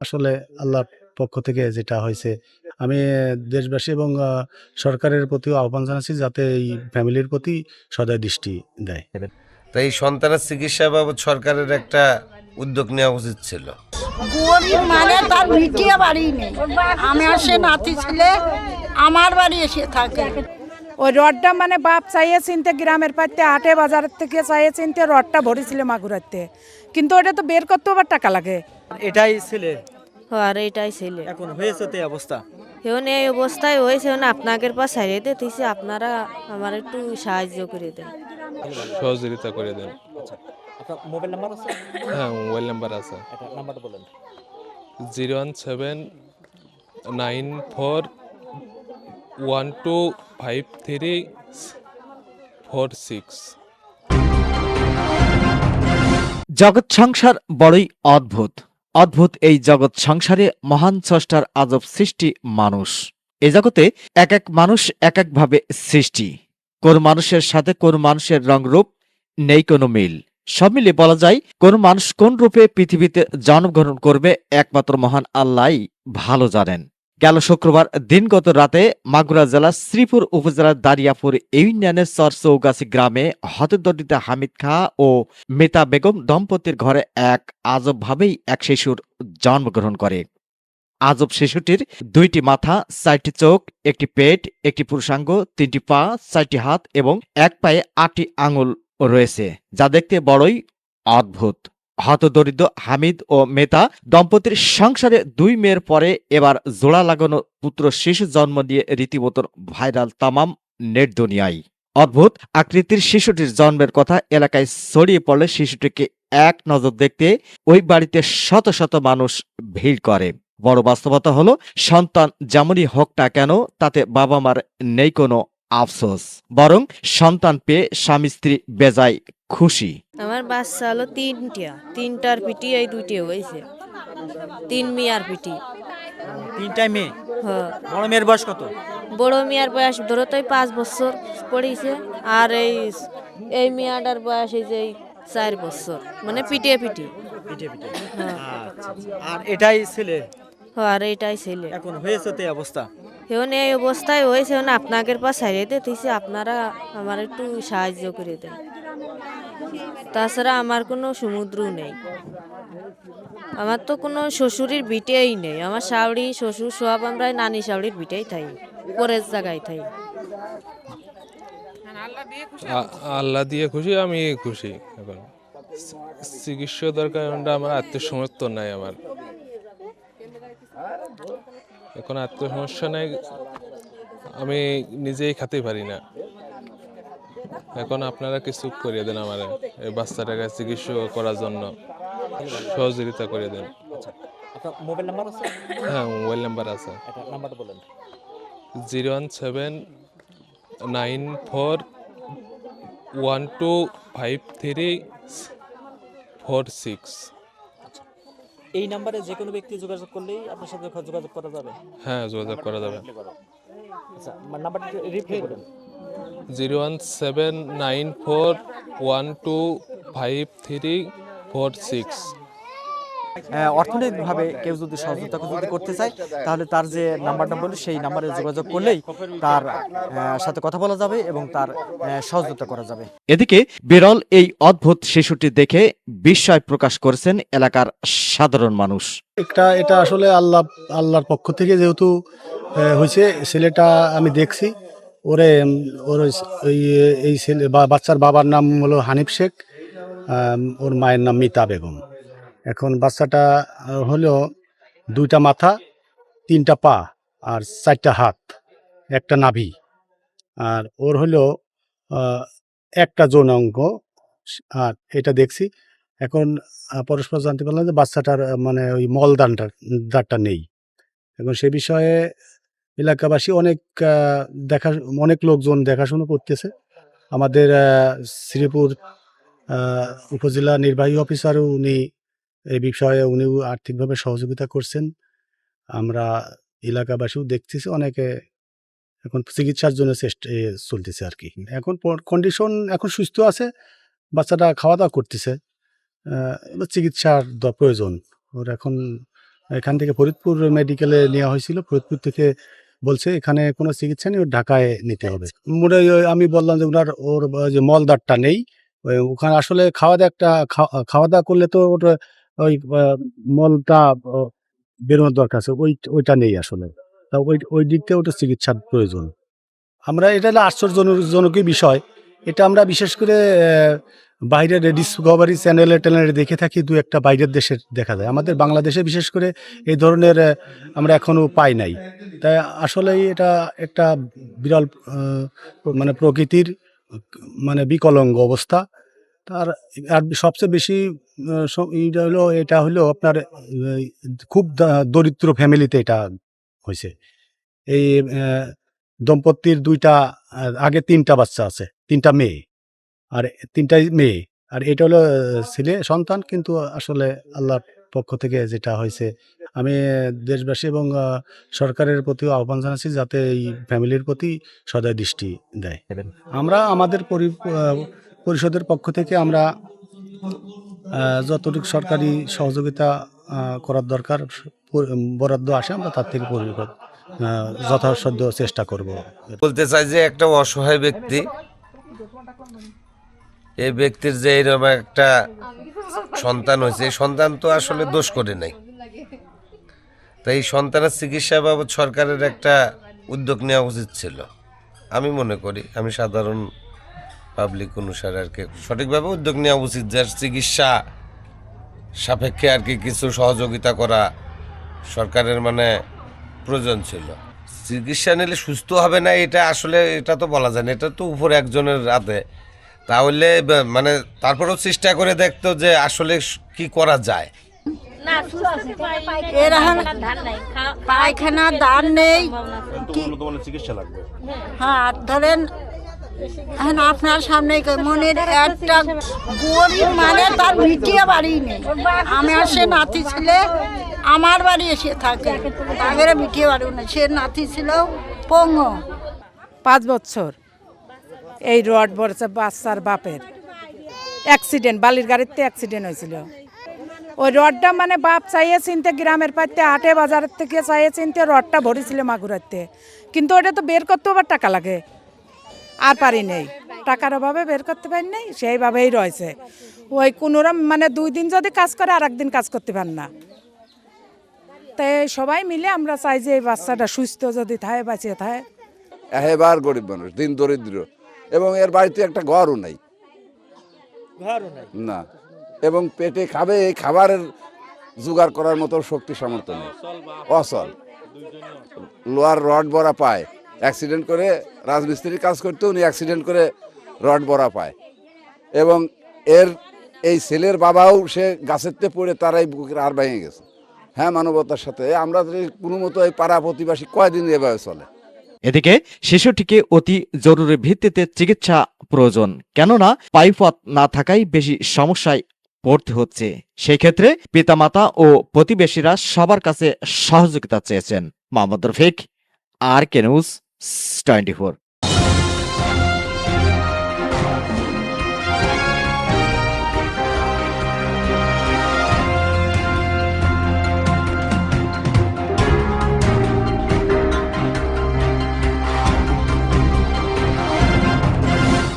আসলে আল্লাহর পক্ষ থেকে যেটা হয়েছে আমি দেশবাসী এবং সরকারের প্রতিও আহ্বান জানাচ্ছি যাতে এই ফ্যামিলির প্রতি সদয় দৃষ্টি দেয়। তাই এই সন্তানের চিকিৎসা বাবদ সরকারের একটা উদ্যোগ নেওয়া উচিত ছিল। গরিব মানে তার ভিটিয়ে বাড়ি নেই। আমার সে নাতি ছেলে আমার বাড়ি এসে থাকে। ওই রডটা মানে বাপ চাইয়ে চিনতে গ্রামের পাইতে বাজার থেকে চাইয়ে চিনতে রডটা ভরেছিল মাগুরাতে কিন্তু ওটা তো বের করতে আবার টাকা লাগে। এটাই ছেলে? আর এটাই ছেলে। এখন হয়েছে তো এই অবস্থা? এখন এই অবস্থায় হয়েছে এখন আপনাদের পাশ ছাড়িয়ে দিতেছি আপনারা আমার একটু সাহায্য করে দেন। সহযোগিতা করে দেন। আপনার মোবাইল নাম্বার আছে? হ্যাঁ মোবাইল নাম্বার আছে। এটা নাম্বারটা বলেন। Zero one seven nine four one two five three four six. জগৎ সংসার বড়ই অদ্ভুত। অদ্ভুত এই জগৎ সংসারে মহান স্রষ্টার আজব সৃষ্টি মানুষ। এ জগতে এক এক মানুষ এক একভাবে সৃষ্টি। কোন মানুষের সাথে কোন মানুষের রংরূপ নেই কোনো মিল। সব মিলে বলা যায়, কোন মানুষ কোন রূপে পৃথিবীতে জন্মগ্রহণ করবে একমাত্র মহান আল্লাহ ভালো জানেন। গেল শুক্রবার দিনগত রাতে মাগুরা জেলার শ্রীপুর উপজেলার দারিয়াপুর ইউনিয়নের চর চৌগাছি গ্রামে হতদরিদ্র হামিদ খা ও মেতা বেগম দম্পতির ঘরে এক আজবভাবেই এক শিশুর জন্মগ্রহণ করে। আজব শিশুটির দুইটি মাথা, চারটি চোখ, একটি পেট, একটি পুরুষাঙ্গ, তিনটি পা, চারটি হাত এবং এক পায়ে আটটি আঙুল রয়েছে, যা দেখতে বড়ই অদ্ভুত। হতদরিদ্র হামিদ ও মেতা দম্পতির সংসারে দুই মেয়ের পরে এবার জোড়া লাগানো পুত্র শিশু জন্ম দিয়ে রীতিমতো ভাইরাল তামাম নেট দুনিয়ায়। অদ্ভুত আকৃতির শিশুটির জন্মের কথা এলাকায় ছড়িয়ে পড়লে শিশুটিকে এক নজর দেখতে ওই বাড়িতে শত শত মানুষ ভিড় করে। বড় বাস্তবতা হলো, সন্তান যেমনই হোক না কেন, তাতে বাবা মার নেই কোনো আফসোস বরং সন্তান পেয়ে স্বামী স্ত্রী বেজায় খুশি। আমার বাচ্চা হলো তিনটা তিনটার পিটি এই দুইটি হয়েছে। তিন মিয়ার পিটি তিনটাই মেয়ে? হ্যাঁ। বড় মেয়ের বয়স কত? বড় মিয়ার বয়স ধরো তো পাঁচ বছর পড়েছে আর এই এই মিয়াটার বয়স এই যে এই চার বছর মানে পিটিয়ে পিটি হ্যাঁ। আচ্ছা। আর এটাই ছেলে? হ্যাঁ, আর এটাই ছেলে। এখন হয়েছে তো এই অবস্থা? এখন এই অবস্থায় হয়েছে এখন আপনাদের পাশ ছাড়িয়ে দিতেছি আপনারা আমার একটু সাহায্য করে দেন। তাছাড়া আমার কোনো সমুদ্র নেই। আমার তো কোনো শ্বশুরের বিটেই নেই। আমার শাওড়ি শ্বশুর সব আমরা নানি শাওড়ির বিটেই থাই, পরের জায়গায় থাই। আল্লাহ দিয়ে খুশি, আমি খুশি। এখন চিকিৎসা দরকার আমার আত্মীয় সমর্থন নাই আমার। এখন আত্মীয় সমস্যা নাই আমি নিজেই খেতে পারি না। এখন আপনারা কিছু করিয়ে দেন আমার এই বাচ্চাটাকে চিকিৎসা করার জন্য। সহযোগিতা করিয়ে দেন। মোবাইল নাম্বার আছে? হ্যাঁ মোবাইল নাম্বার আছে। নাম্বারটা বলেন। Zero one seven nine four one two five three four six. এই নাম্বারে যে কোনো ব্যক্তি যোগাযোগ করলেই আপনার সাথে যোগাযোগ করা যাবে। হ্যাঁ যোগাযোগ করা যাবে। আচ্ছা নাম্বারটা রিপ্লাই করুন zero one seven nine four one two five three four six. অর্থনৈতিকভাবে কেউ যদি সহযোগিতা যদি করতে চায় তাহলে তার যে নাম্বারটা বলি সেই নাম্বারে যোগাযোগ করলেই তার সাথে কথা বলা যাবে এবং তার সহযোগিতা করা যাবে। এদিকে বিরল এই অদ্ভুত শিশুটি দেখে বিস্ময় প্রকাশ করেছেন এলাকার সাধারণ মানুষ। একটা এটা আসলে আল্লাহ আল্লাহর পক্ষ থেকে যেহেতু আহ, হয়েছে ছেলেটা আমি দেখছি ওরে ওর ওই- এই ছেলে বা- বাচ্চার বাবার নাম হলো হানিফ শেখ ওর মায়ের নাম মিতা বেগম। এখন বাচ্চাটা হলো দুইটা মাথা, তিনটা পা আর চারটা হাত, একটা নাভি। আর ওর হলো একটা যৌনাঙ্গ আর এটা দেখছি। এখন পরস্পর জানতে পারলাম যে বাচ্চাটার মানে ওই মলদানটা দাঁড়টা নেই। এখন সে বিষয়ে এলাকাবাসী অনেক দেখা, অনেক লোকজন দেখাশুনো করতেছে। আমাদের শ্রীপুর উপজেলা নির্বাহী অফিসারও উনি এই বিষয়ে উনিও আর্থিকভাবে সহযোগিতা করছেন। আমরা এলাকাবাসীও দেখতেছি অনেকে এখন চিকিৎসার জন্য চেষ্টা চলতেছে আর কি এখন কন্ডিশন এখন সুস্থ আছে বাচ্চাটা খাওয়া দাওয়া করতেছে চিকিৎসার প্রয়োজন। ওর এখন এখান থেকে ফরিদপুর মেডিকেলে নেওয়া হয়েছিল ফরিদপুর থেকে বলছে এখানে কোনো চিকিৎসা নেই ওর ঢাকায় নিতে হবে। মোটে ওই আমি বললাম যে ওনার ওর যে মলদারটা নেই ওখানে আসলে খাওয়া দাওয়া একটা খাওয়া দাওয়া করলে তো ওর ওই মলটা বেরোনোর দরকার আছে, ওই, ওইটা নেই আসলে। তা ওই ওই দিক থেকে ওটা চিকিৎসার প্রয়োজন। আমরা, এটা হলো আশ্চর্যজনকই বিষয়। এটা আমরা বিশেষ করে বাইরের ডিসকভারি চ্যানেলে ট্যানেলে দেখে থাকি, দু একটা বাইরের দেশের দেখা যায়। আমাদের বাংলাদেশে বিশেষ করে এই ধরনের আমরা এখনও পাই নাই। তাই আসলে এটা একটা বিরল মানে প্রকৃতির মানে বিকলঙ্গ অবস্থা। তার আর সবচেয়ে বেশি এইটা হলো এটা হলো আপনার খুব দরিদ্র ফ্যামিলিতে এটা হয়েছে এই দম্পতির দুইটা আগে তিনটা বাচ্চা আছে তিনটা মেয়ে আর তিনটাই মেয়ে। আর এটা হলো ছেলে সন্তান কিন্তু আসলে আল্লাহর পক্ষ থেকে যেটা হয়েছে আমি দেশবাসী এবং সরকারের প্রতিও আহ্বান জানাচ্ছি যাতে এই ফ্যামিলির প্রতি সদয় দৃষ্টি দেয়। আমরা আমাদের পরিষদের পক্ষ থেকে আমরা যতটুকু সরকারি সহযোগিতা করার দরকার বরাদ্দ আসে, আমরা তার থেকে যথাসাধ্য চেষ্টা করব। বলতে চাই যে একটা অসহায় ব্যক্তি এই ব্যক্তির যে এরকম একটা সন্তান হয়েছে, এই সন্তান তো আসলে দোষ করে নাই। তাই এই সন্তানের চিকিৎসা বাবদ সরকারের একটা উদ্যোগ নেওয়া উচিত ছিল। আমি মনে করি, আমি সাধারণ পাবলিক অনুসারে আর কি সঠিকভাবে উদ্যোগ নেওয়া উচিত যে চিকিৎসা সাপেক্ষে আর কি কিছু সহযোগিতা করা সরকারের মানে প্রয়োজন ছিল চিকিৎসা নিলে সুস্থ হবে না এটা আসলে এটা তো বলা যায় না এটা তো উপরে একজনের হাতে তাহলে মানে তারপরেও চেষ্টা করে দেখতো যে আসলে কি করা যায় পায়খানা দান নেই হ্যাঁ আর ধরেন এখন আপনার সামনে মনের একটা গরিব মানে তার ভিটিয়ে বাড়ি নেই। আমার সে নাতি ছিল, আমার বাড়ি এসে থাকে। তাদের ভিটিয়ে বাড়ি নেই। সে নাতি ছিল পঙ্গ। পাঁচ বছর এই রড বড়ছে বাচ্চার বাপের। অ্যাক্সিডেন্ট বালির গাড়িতে অ্যাক্সিডেন্ট হয়েছিল। ওই রডটা মানে বাপ চাইয়ে চিনতে, গ্রামের পাইতে আটে বাজারের থেকে চাইয়ে চিনতে রডটা ভরেছিল মাগুরাতে কিন্তু ওটা তো বের করতে আবার টাকা লাগে। আর পারি নেই। টাকার অভাবে বের করতে পারি নেই সেইভাবেই রয়েছে। ওই কোনোরম মানে দুই দিন যদি কাজ করে আর একদিন কাজ করতে পার না। তাই সবাই মিলে আমরা চাই যে এই বাচ্চাটা সুস্থ যদি থাকে বাঁচিয়ে থাকে। এবার গরিব মানুষ দিন দরিদ্র। এবং এর বাড়িতে একটা ঘরও নাই। না। এবং পেটে খাবে এই খাবারের জোগাড় করার মতো শক্তি সামর্থ্য নেই। অচল লোহার রড বড়া পায়। অ্যাক্সিডেন্ট করে রাজমিস্ত্রির কাজ করতে উনি অ্যাক্সিডেন্ট করে রড বড়া পায়। এবং এর এই ছেলের বাবাও সে গাছেরতে পড়ে তারাই বুকের আর ভেঙে গেছে। হ্যাঁ মানবতার সাথে। আমরা কোনো মতো এই পাড়া প্রতিবাসী কয়দিন এভাবে চলে? এদিকে শিশুটিকে অতি জরুরি ভিত্তিতে চিকিৎসা প্রয়োজন। কেননা পাইপথ না থাকায় বেশি সমস্যায় পড়তে হচ্ছে। সেই ক্ষেত্রে পিতামাতা ও প্রতিবেশীরা সবার কাছে সহযোগিতা চেয়েছেন। Mohammad Rafiq, R K News 24